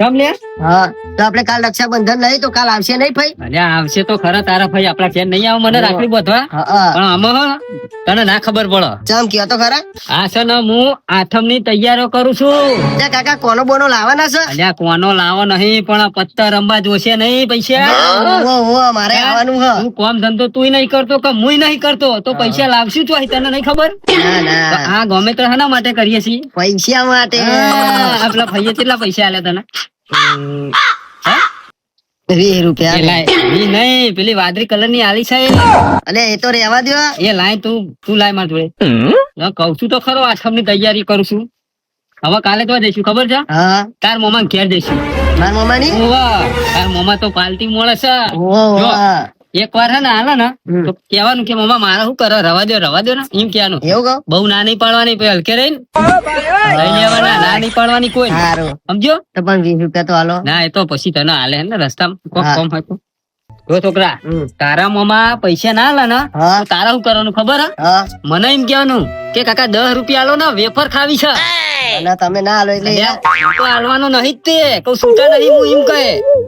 કેમ લે? હા તો આપણે કાલ રક્ષાબંધન નહીં તો કાલ આવશે નહીં ભાઈ? આવશે તો ખરા તારા ભાઈ આપડા ઘેર નહીં આવે મને રાખડી બધવા. હા હા. પણ આમાં તને ના ખબર પડે. ચમ કયો તો ખરા? આ છે ને હું આઠમની તૈયારીઓ કરું છું. કાકા કોનો બોનો લાવવાના છે? અલ્યા કોનો લાવો નહીં પણ પત્તા રમવા જોશે નહીં પૈસા. મારે આવવાનું હ તું કોમ ધંધો તું નહીં કરતો કે હું નહીં કરતો તો પૈસા લાવશું ચોય તને નહીં ખબર? હા આ ગમે તો શાના માટે કરીએ છીએ. પૈસા માટે. આ, આપલા ભાઈએ કેટલા પૈસા આલ્યા તને? વીસ રૂપિયા લાય. નહીં પેલી વાદળી કલરની આલી છે અલે એ તો રેવા દો એ લાય તું તું લાય માર જોડે. કઉ છું તો ખરો ની તૈયારી કરું છું. હવે કાલે તો જઈશું ખબર છે? તાર મોમાં ઘેર જઈશું. તાર મોમા તો પાલટી મળે છે. એક વાર હે ને હાલે ને. તો કેવાનું કે મમ્મા મારા શું કરે? રવા દો રવા દો ને એમ કેવાનું એવું બહુ ના નહીં પાડવાની પછી હલકે લઈ ના નહીં પાડવાની કોઈ સમજો તો પણ વીસ રૂપિયા તો હાલો. ના એ તો પછી તને હાલે ને રસ્તામાં. કોમ જો છોકરા તારા મોમાં પૈસા ના હાલે ને તારા શું કરવાનું ખબર હે? મને એમ કેવાનું કે કાકા દસ રૂપિયા આલો ને વેફર ખાવી છે. અને તમે ના હાલો એટલે તો હાલવાનું નહીં જ તે. કઉ છૂટા નહીં હું એમ કહે.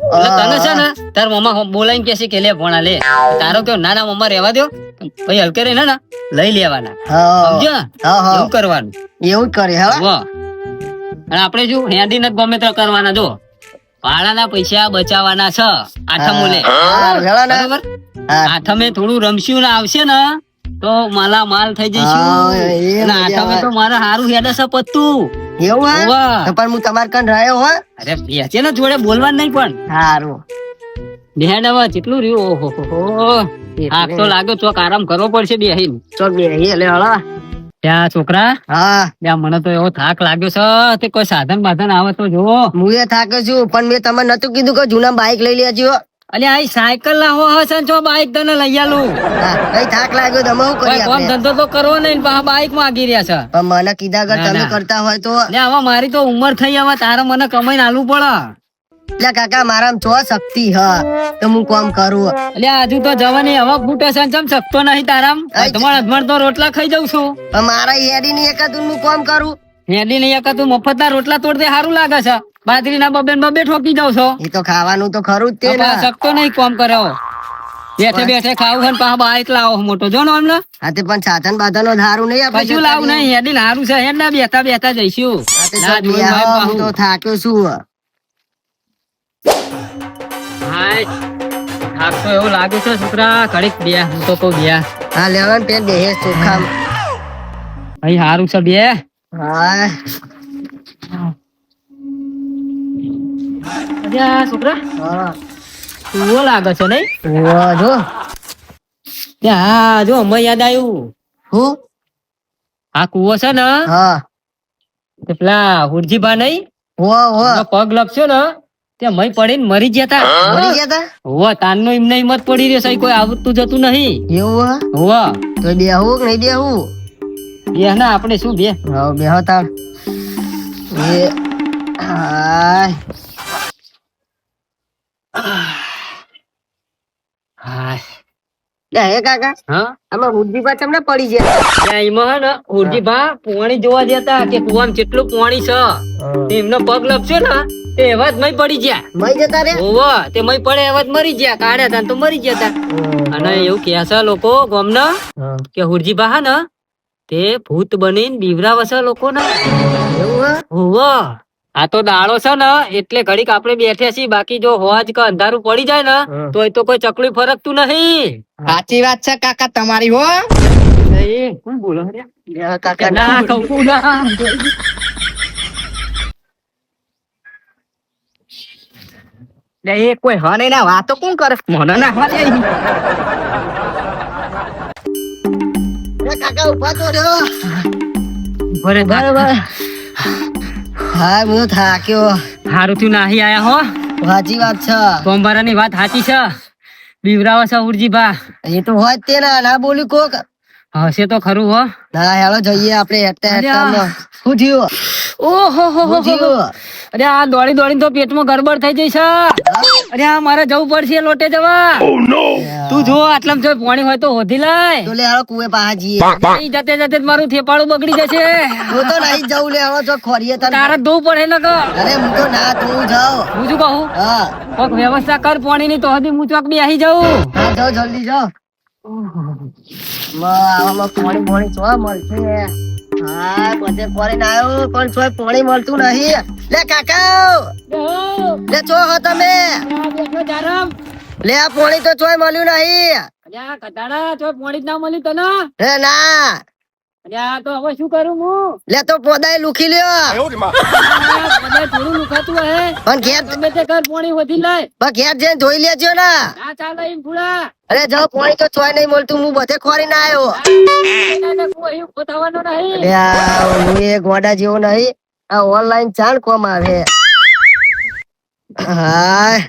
તને છે ને તાર મમ્મા બોલાઈને છે કે લે ભણા લે. તારો કેવો ના ના મમ્મા રહેવા દો ભાઈ હલકે રહીને ને લઈ લેવાના. સમજ્યો એવું કરવાનું. એવું કરે હા અને આપણે જો હેડી ન ગમે તો કરવાના જો. ભાડાના પૈસા બચાવવાના છે આઠમ લે સારું, હેલો ને. બરોબર? આઠમે થોડું રમશું ને આવશે ને તો માલા માલ થઈ જઈશું. આઠમે તો મારે સારું હેડે છે પત્તું. એવું હા? તો પણ હું તમારે કન રહ્યો હો. અરે બેસે ને જોડે બોલવા નહીં પણ. સારું બેહેડ હવે કેટલું રહ્યું? ઓહો હો હો. આગ તો લાગ્યો ચોક આરામ કરવો પડશે બેહીન. ચોક બે એટલે હળો. ત્યાં છોકરા. હા. ત્યાં મને તો એવો થાક લાગ્યો છે. તે કોઈ સાધન બાધન આવે તો જુઓ. હું એ થાક્યો છું પણ મેં તમને નતું કીધું કે જૂના બાઈક લઈ લેજો. અલે આ સાયકલ લાવો હશે છો બાઈક તને લઈ આલું. કઈ થાક લાગ્યો તમે હું કરી કોમ ધંધો તો કરવો નહીં પાછા બાઈક માંગી રહ્યા છે. પણ મને કીધા અગર તમે કરતા હોય તો લે હવે મારી તો ઉંમર થઈ હવે તારે મને કમાઈને આલવું પડે. એટલે કાકા મારામાં છો શક્તિ હ તો હું કોમ કરું. એટલે આજુ તો જવાની હવે ફૂટે છે ને ચમ શકતો નહીં તારામ? આઈ અધમણ અધમણ તો રોટલા ખાઈ જાઉં છું. મારા હેડી ની એક હું કોમ કરું. હેડી નહીં એક તું મફત ના રોટલા તોડ દે સારું લાગે છે. બાજરી ના બબે બબે ઠોકી જાવ છો. એ તો ખાવાનું તો ખરું જ તે શકતો નહીં કોમ કર્યો બેઠે બેઠે ખાવું ને પાછા બાઈક લાવો મોટો. જો ને હમણાં? હા તે પણ સાધન બાધન હારું નહીં આપણે કશું લાવું નહીં હેડી હારું છે. હેડ ના બેઠા બેઠા જઈશું. હા તે થાક્યો છું હાય. થાકતો એવું લાગે છે છોકરા? ઘડીક બે હું તો કહું બે. હા લેવન પેન બે ચોખા અહીં હારું છે બે. હા છોકરા? હા. તું લાગે છે નહીં? જો. હા જો અમે યાદ આવ્યું. હું? આ કુવો છે ને? હા. તે પેલા હુરજીભા નહીં? હો હો. પગ લપસ્યો ને તે મય પડીને મરી ગયા તા. મરી ગયા તા? હોવા તાનનો એમને હિંમત પડી રહ્યો છે કોઈ આવતું જતું નહીં. એવું હા? હોવા. તો બેહવું કે નહીં બેહવું બે ના આપણે શું બે? હા બેહો તાળ એ હાય. હાય. હે કાકા હા? આમાં બુદ્ધિ તમને પડી ગયા. ત્યાં એમાં ને હુરજીભા પોણી જોવા જતા કે કુવામાં કેટલું પોણી છે એમનો પગ લપસ્યો ને તે એવા જ મય પડી ગયા. મરી જતા રે તે મય પડે એવા જ મરી ગયા કાઢ્યા તા તો મરી ગયા તા. અને એવું કહે છે લોકો ગામના કે હુરજીભા હા ને તે ભૂત બનીને બીવરાવે છે લોકોને. હોવા? આ તો દાડો છે ને એટલે ઘડીક આપણે બેઠ્યા છીએ. બાકી જો હોજ કે અંધારું પડી જાય ને તો એ તો કોઈ ચકલી ફરકતું નહીં. સાચી વાત છે કાકા તમારી હો. એ કોણ બોલો કાકા. ના કહું ના એ કોઈ હને ના વાતો કોણ કરે? મને ના કાકા ઊભા તો રહ્યો બરાબર. હા હું થાક્યો. હારું થયું નાહી આયા હો. સાચી વાત છે. સોમવારની વાત સાચી છે. બીવરાવે છે ઉરજીભા એ તો હોય તે ના ના બોલ્યું કોક. હશે તો ખરું હો. ના હેલો જઈએ આપણે હેઠતા. હેઠતા શું થયું? ઓહો હો હો અરે આ દોડી દોડી તો પેટમાં ગડબડ થઈ જઈ છે. અરે આ મારે જવું પડશે લોટે જવા. તું જો આટલામાં જો પાણી હોય તો હોધી લાય તો લે હાલો કુએ પાહા જીએ નહીં જતે જતે મારું થેપાળું બગડી જશે. હું તો નહીં જવું લે હવે જો ખોરીએ તને. તારે ધોવું પડે ને કે અરે હું તો ના તું જાઉં હું શું કહું? હા. કોક વ્યવસ્થા કર પાણી ની તો હદી હું ચોક બી આવી જાઉં. હા જાઓ જલ્દી જાઓ. આવામાં પાણી પાણી જોવા મળશે. હા બધે પાણી આવ્યો પણ છોય પોણી મળતું નહીં. લે કાકા લે હો તમે? લે આ પોણી તો ચોય મળ્યું નહીં. પાણી જ ના મળ્યું તને? ના. અરે આ તો હવે શું કરું હું? લે તો પોદાય લુખી લ્યો. આ થોડું લુખાતું હે. પણ ઘેર ગમે તે કર પાણી વધી લાય પણ ઘેર જઈને ધોઈ લેજો ને. ના ચાલે એમ ફૂડા. અરે જો પાણી તો ચોય નહીં મળતું હું બધે ખોરી ના આવ્યો. એને કોઈ ઊભો થવાનો નહીં અરે આ હું એ ગોડા જેવો નહીં. આ ઓનલાઈન ચાણ કોમ આવે. હાય.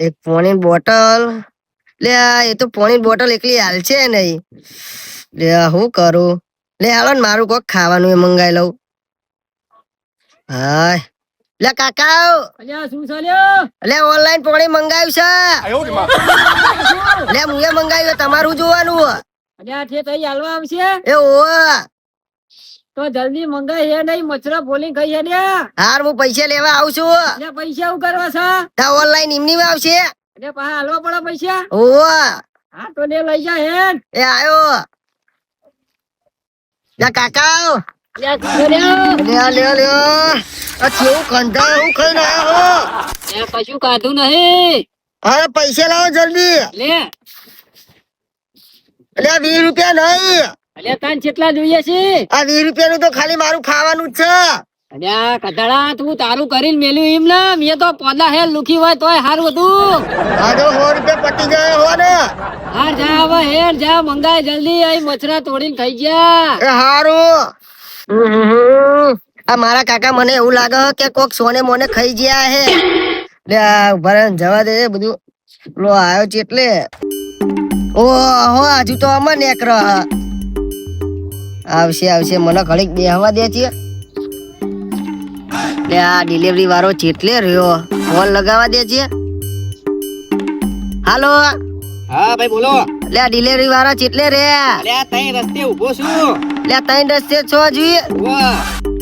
એક પોણી બોટલ. લે એ તો પોણી બોટલ એકલી હાલ છે નહીં. લે હું કરું? લે હાલો ને મારું કોક ખાવાનું એ મંગાઈ લઉં. હાય. લે કાકા અલ્યા શું ચાલ્યો લે ઓનલાઈન પોણી મંગાવ્યું છે. લે મુએ મંગાવ્યું તમારું જોવાનું આવશે? એ ઓવા તો જલ્દી મંગાઈ હે નહીં મચ્છરા બોલી હે ને હાર હું પૈસા લેવા આવું છું. પૈસા એવું કરવા છે? ઓનલાઈન એમની આવશે. અલ્યા પા હાલવા પડે પૈસા? ઓવા હા તો ને લઈ જા હેન એ આયો. લે કાકા અલ્યા શું કર્યો લે લે લે. આ કેવું કંટાળ હું ખાઈને આયો હો. અલ્યા કશું કાઢું નહીં. હા પૈસા લાવો જલ્દી. લે. એટલે વીસ રૂપિયા નહીં. અલ્યા તાન કેટલા જોઈએ છે? આ વીસ રૂપિયાનું તો ખાલી મારું ખાવાનું જ છે. અલ્યા તું તારું કરીને મેલ્યું એમ ને. મેં તો પોદા હે લુખી હોય તોય હારું હતું. આ સો રૂપિયા પતી ગયા હો ને. હા જા હવે હેર જા મંગાય જલ્દી. અહીં મચ્છરા તોડીને ખાઈ ગયા. એ હારું. આ મારા કાકા મને એવું લાગે કે કોક સોને મોને ખાઈ ગયા હે. લે ઊભા જવા દે બધું. લો આવ્યો છે એટલે ઓ હો હજુ તો અમર નેકર. આવશે આવશે. મને ઘડીક બેહવા દે છે. લે આ ડિલિવરી વાળો ચેટલે રહ્યો? ફોન લગાવવા દે છે હાલો? હા ભાઈ બોલો. લે ડિલિવરી વાળો ચેટલે રે? અલ્યા તઈ રસ્તે ઊભો છું. લે ત્રણ રસ્તે છો જોઈએ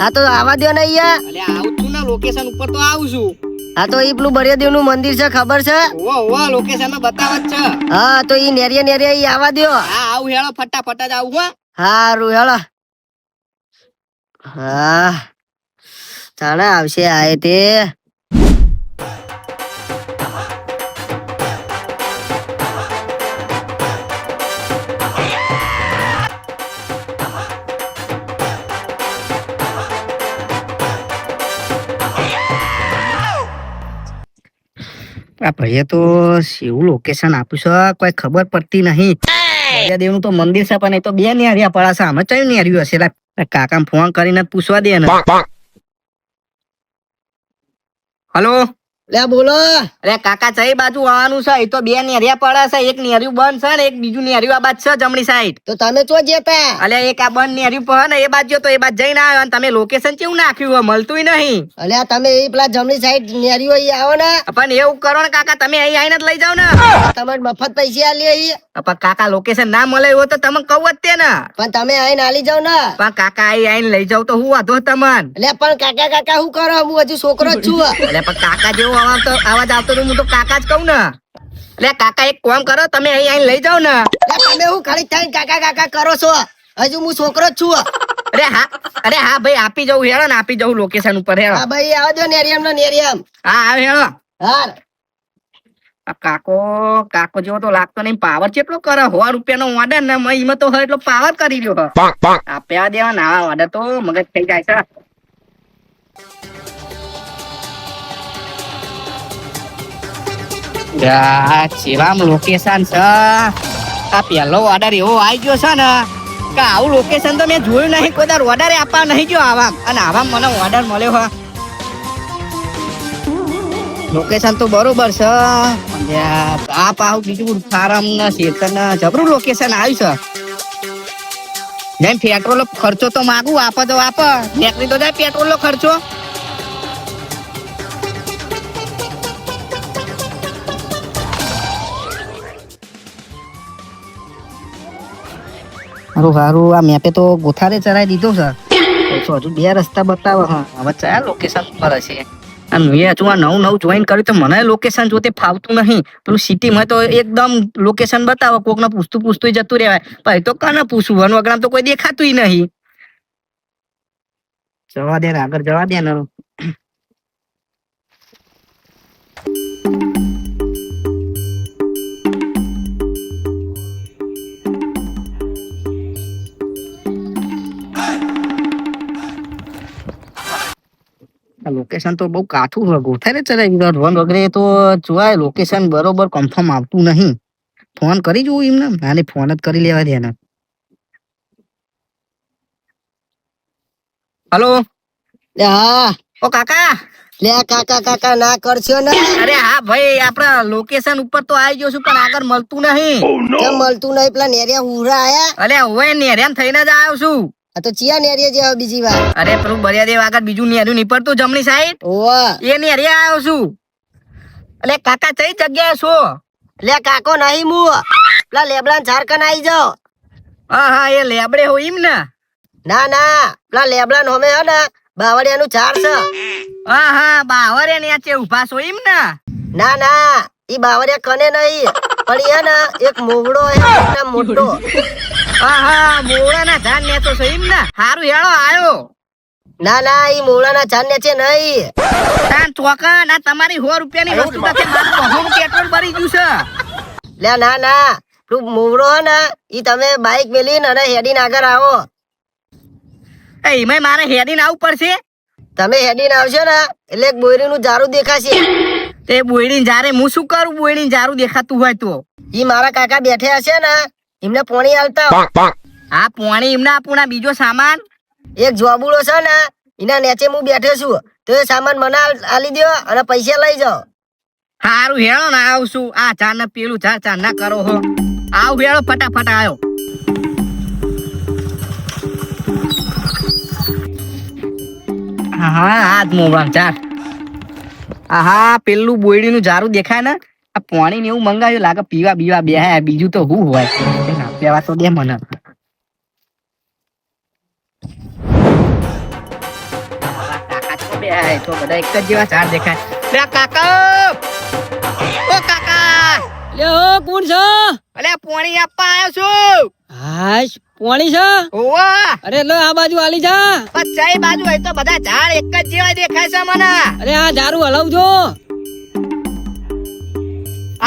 હા તો આવા દો ને અહીંયા. અલ્યા આવું છું ને લોકેશન ઉપર તો આવું છું. હા તો ઈ પેલું બરિયાદેવનું મંદિર છે ખબર છે? ઓ ઓ લોકેશનમાં બતાવ છે. હા તો ઈ નેરિયા નેરિયા ઈ આવા દ્યો. હા આવું હેળો ફટાફટ જ આવું હા. હારું હેળો. હા. તાણે આવશે આ તે. આ ભાઈએ તો એવું લોકેશન આપ્યું છે, કોઈ ખબર પડતી નહીં. દેવનું તો મંદિર છે, પણ એ તો બે નેરિયા પડા છે આમાં ચયું નેર્યું હશે? કાકા ફોન કરીને પૂછવા દે ને. હલો લે બોલો. અરે કાકા ચઈ બાજુ આવવાનું છે? એ તો બે નેરિયા પડે છે. એક નેરિયું બંધ છે ને એક બીજું નેરિયું આ બાજુ છે જમણી સાઈડ. તો તમે ચો જતા અલે એક આ બંધ નેરિયું પડે ને એ બાજુ તો એ બાજુ જઈને આવ્યો અને તમે લોકેશન કેવું નાખ્યું હોય? મળતું નહીં. અલ્યા તમે એ પેલા જમણી સાઈડ નેરિયો અહીં આવો ને. પણ એવું કરો ને કાકા તમે અહીં આવીને જ લઈ જાઓ ને. તમે મફત પૈસા આલી અહીં પણ કાકા લોકેશન ના મળે એવું તો તમે કહું જ તે ને પણ તમે આઈને આલી જાવ ને. પણ કાકા અહીં આઈને લઈ જાવ તો હું વાંધો તમને? એટલે પણ કાકા કાકા હું કરો? હું હજુ છોકરો જ છું. એટલે પણ કાકા જેવો અવાજ તો અવાજ આવતો તો હું તો કાકા જ કહું ને. એટલે કાકા એક કામ કરો. તમે અહીં આવીને લઈ જાઓ ને. તમે હું ખાલી થઈને કાકા કાકા કરો છો? હજુ હું છોકરો જ છું. અરે હા અરે હા ભાઈ આપી જવું હેળો ને આપી જવું લોકેશન ઉપર હેળો. હા ભાઈ આવજો દો નેરિયમ નો નેરિયમ. હા આવે હેળો. હા આ કાકો કાકો જેવો તો લાગતો નહીં. પાવર કેટલો કરે? સો રૂપિયાનો ઓર્ડર ને મેં એમાં તો એટલો પાવર કરી રહ્યો હે. આપ્યા દેવા ના ઓર્ડર તો મગજ થઈ જાય છે. યા, ચેવામ લોકેશન છે. આ પહેલો ઓર્ડર એવો આવી ગયો છે ને કે આવું લોકેશન તો મેં જોયું નહીં કોઈ દર ઓર્ડર આપવા નહીં ગયો આવા અને આવા મને ઓર્ડર મળ્યો હા. લોકેશન તો બરોબર છે. આ પાહુ બીજું ફાર્મ ને શેતર ને જબરું લોકેશન આવ્યું છે. જેમ પેટ્રોલ ખર્ચો તો માગું આપો તો આપે. નીકળી તો જાય પેટ્રોલ નો ખર્ચો. મારું સારું આ મેપે તો ગોથારે ચરાઈ દીધો છે. હજુ બે રસ્તા બતાવો, હા. હવે કયા લોકેશન પર હશે. આમ મેં હજુ આ નવું નવું જોઈન કર્યું તો મને લોકેશન જોતે ફાવતું નહીં. પેલું સિટીમાં તો એકદમ લોકેશન બતાવો, કોકને પૂછતું પૂછતું જતું રહેવાય. ભાઈ તો કાને પૂછવું? વન વગરામ તો કોઈ દેખાતું નહીં. જવા દે આગળ જવા દે ને. લોકેશન તો બહુ કાઠું છે ગોઠારે ચડાવી દીધો વન વગેરે તો જોવાય લોકેશન બરોબર કન્ફર્મ આવતું નહીં. ફોન કરી જોઉં એમને નાને ફોન જ કરી લેવા દે હલો હા. ઓ કાકા! લે કાકા કાકા ના કરશો ને? અરે હા ભાઈ આપડા લોકેશન ઉપર તો આવી ગયો છું પણ આગળ મળતું નહીં. મળતું નહીં? પેલા નેરિયા હુરા આયા. અરે હવે નેરિયા થઈને જ આવ્યો છું. આ તો ચિયા નેરિયા જેવા બીજી વાર. અરે પેલું બરિયાદેવ આગળ બીજું નેર્યું નીપડતું જમણી સાઈડ ઓવા એ નેરિયા આવ્યો છું. એટલે કાકા કઈ જગ્યાએ છો? લે કાકો નહીં મુ. પેલા લેબડા ઝારખંડ આવી જાઓ. હા હા એ લેબડે હો એમ ને. ના ના. પેલા લેબડા હોમે હે ને. બાવળિયાનું ઝાડ છે. હા હા બાવળિયા ને છે ઊભા છો એમ ને? ના ના. ઈ બાવળિયા કને નહીં. પણ એ ને એક મોગડો હે મોટો. હા હા મોળાના ઝાડ ને તો સહીમ એમ ને હારું હેળો આયો. ના ના ઈ મોગડાના ઝાડ ને છે નહીં. તાન તમારી સો રૂપિયાની વસ્તુ નથી મારું બહુ પેટ્રોલ ભરી ગયું છે. લે ના ના પેલું મોગડો ને ઈ તમે બાઈક મેલીને અને હેડીને આગળ આવો. એ એમાંય મારે હેડીને આવવું પડશે? તમે હેડીને આવશો ને એટલે એક બોયરીનું ઝાડું દેખાશે. તે બોયડીને જારે હું શું કરું બોયડીને જારું દેખાતું હોય તો? ઈ મારા કાકા બેઠ્યા હશે ને એમને પોણી આલતા આ પોણી એમને આપું ના બીજો સામાન. એક જોબુડો છે ને એના નીચે હું બેઠો છું. તો એ સામાન મને આલ- દો અને પૈસા લઈ જાઓ. સારું હેળો ને આવશું. આ ચાર ને પેલું ચાર ચાર ના કરો હો. આવ હેળો ફટાફટ આવ્યો હા હા આજ મોબાઈલ ચાર આહા પેલું બોયડીનું જારું દેખાય ને? આ પાણી ને એવું મંગાવ્યું લાગે પીવા બીવા બે બીજું તો હું હોય. ના, પીવા તો દે મને. તો બે હે, તો બધા એક જ જેવા ચાર દેખાય કાકા ઓ કાકા લ્યો કોણ છે અલે પાણી આપવા આવ્યો છું. હાશ પોણી છે? ઓવા અરે લો આ બાજુ આલી જા. પચાઈ બાજુ હોય તો બધા ઝાડ એક જ જેવા દેખાય છે મને. અરે આ જારું હલાવજો.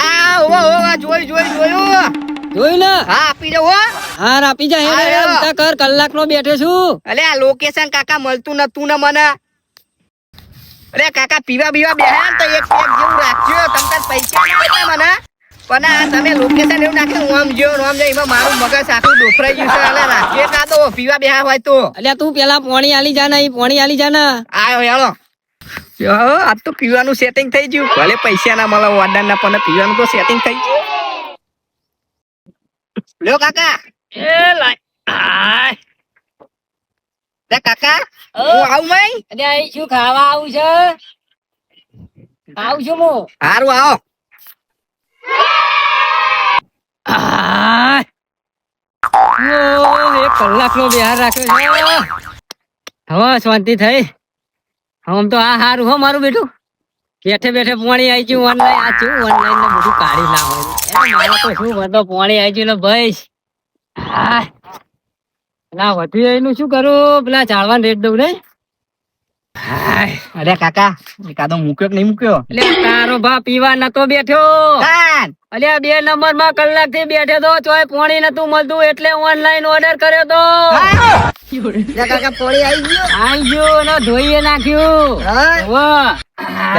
આ ઓવા ઓવા જોઈ જોઈ જોયું. જોયું ને? હા આપી દો હો. આપી જા હેડે કર કલાક નો બેઠો છું. અલે આ લોકેશન કાકા મળતું નતું ને મને. અરે કાકા પીવા બીવા બેહા ને તો એક પેક જેવું રાખજો. તમને પૈસા ના મને. પણ આ તમે લોકેશન એવું નાખ્યું આમ જો આમ જો એમાં મારું મગજ આખું ડોફરાઈ ગયું છે. એટલે રાખીએ કાં તો પીવા બેહા હોય તો. અલ્યા તું પેલા પોણી આલી જા ને એ પોણી આલી જા ને. આયો હેળો. આજ તો પીવાનું સેટિંગ થઈ ગયું. ભલે પૈસા ના મળે ઓર્ડર ના પણ પીવાનું તો સેટિંગ થઈ ગયું. લ્યો કાકા. એ લાય આય. કાકા. હું આવું મય અરે અહીં શું ખાવા આવું છે? આવું છું હું. હારું આવો. એક કલાક નો બિહાર રાખ્યો છે. હવે શાંતિ થઈ. આમ તો આ હારું હો મારું બેટું. બેઠે બેઠે પોણી આવી ગયું ઓનલાઈન આ ચેવું ઓનલાઈન ને બધું કાઢી લાવવાનું એમ મારે તો શું બધો પોણી આવી ગયું ને ભાઈ. હા. પેલા વધુ એનું શું કરું? પેલા ચાળવાન રેટ દઉં ને. હાય. અરે કાકા એકાદો મૂક્યો કે નહીં મૂક્યો? એટલે તારો ભા પીવા નતો બેઠ્યો કાન અલ્યા બે નંબરમાં કલાકથી બેઠે તો ચોય પોણી નતું મળતું એટલે ઓનલાઈન ઓર્ડર કર્યો તો. કાકા પોણી આવી ગયો. આઈ ગયો ને ધોઈએ નાખ્યું.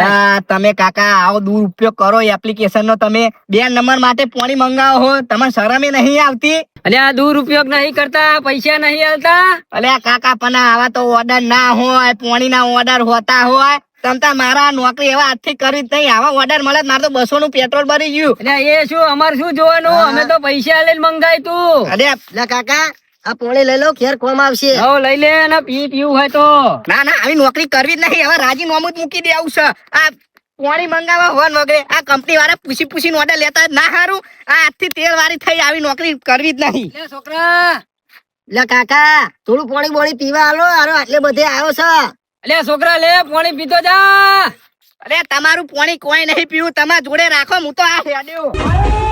આ તમે કાકા આવો દૂર ઉપયોગ કરો એપ્લિકેશન નો. તમે બે નંબર માટે પોણી મંગાવો હો. તમારે શરમે નહીં આવતી. અલ્યા દુરુપયોગ નહીં કરતા પૈસા નહીં આવતા અલે આ કાકા પણ આવા તો ઓર્ડર ના હોય પોણી ના ઓર્ડર હોતા હોય. તમ તાર મારા નોકરી એવા હાથથી કરી નહીં. આવા ઓર્ડર મળે મારે તો બસો નું પેટ્રોલ ભરી ગયું. એટલે એ શું? અમારે શું જોવાનું? અમે તો પૈસા લઈને મંગાય તું. અરે કાકા આ પોણી લઈ લો ઘેર કોમ આવશે. હો લઈ લે અને પી પીવું હોય તો. ના ના આવી નોકરી કરવી જ નહીં. હવે રાજીનામું જ મૂકી દેવું છે. આ પોણી મંગાવવા હોન વગેરે. આ કંપની વાળા પૂછી પૂછીને ઓર્ડર લેતા ના સારું આ આજથી તેલ વાળી થઈ આવી નોકરી કરવી જ નહીં. છોકરા. લે કાકા થોડું પોણી બોણી પીવા આલો. આરો આટલે બધે આવ્યો છે. અલ્યા છોકરા, લે, પાણી પીતો જા. અરે તમારું પાણી કોઈ નહીં પીવું, તમારા જોડે રાખો, હું તો આ હેડ્યો.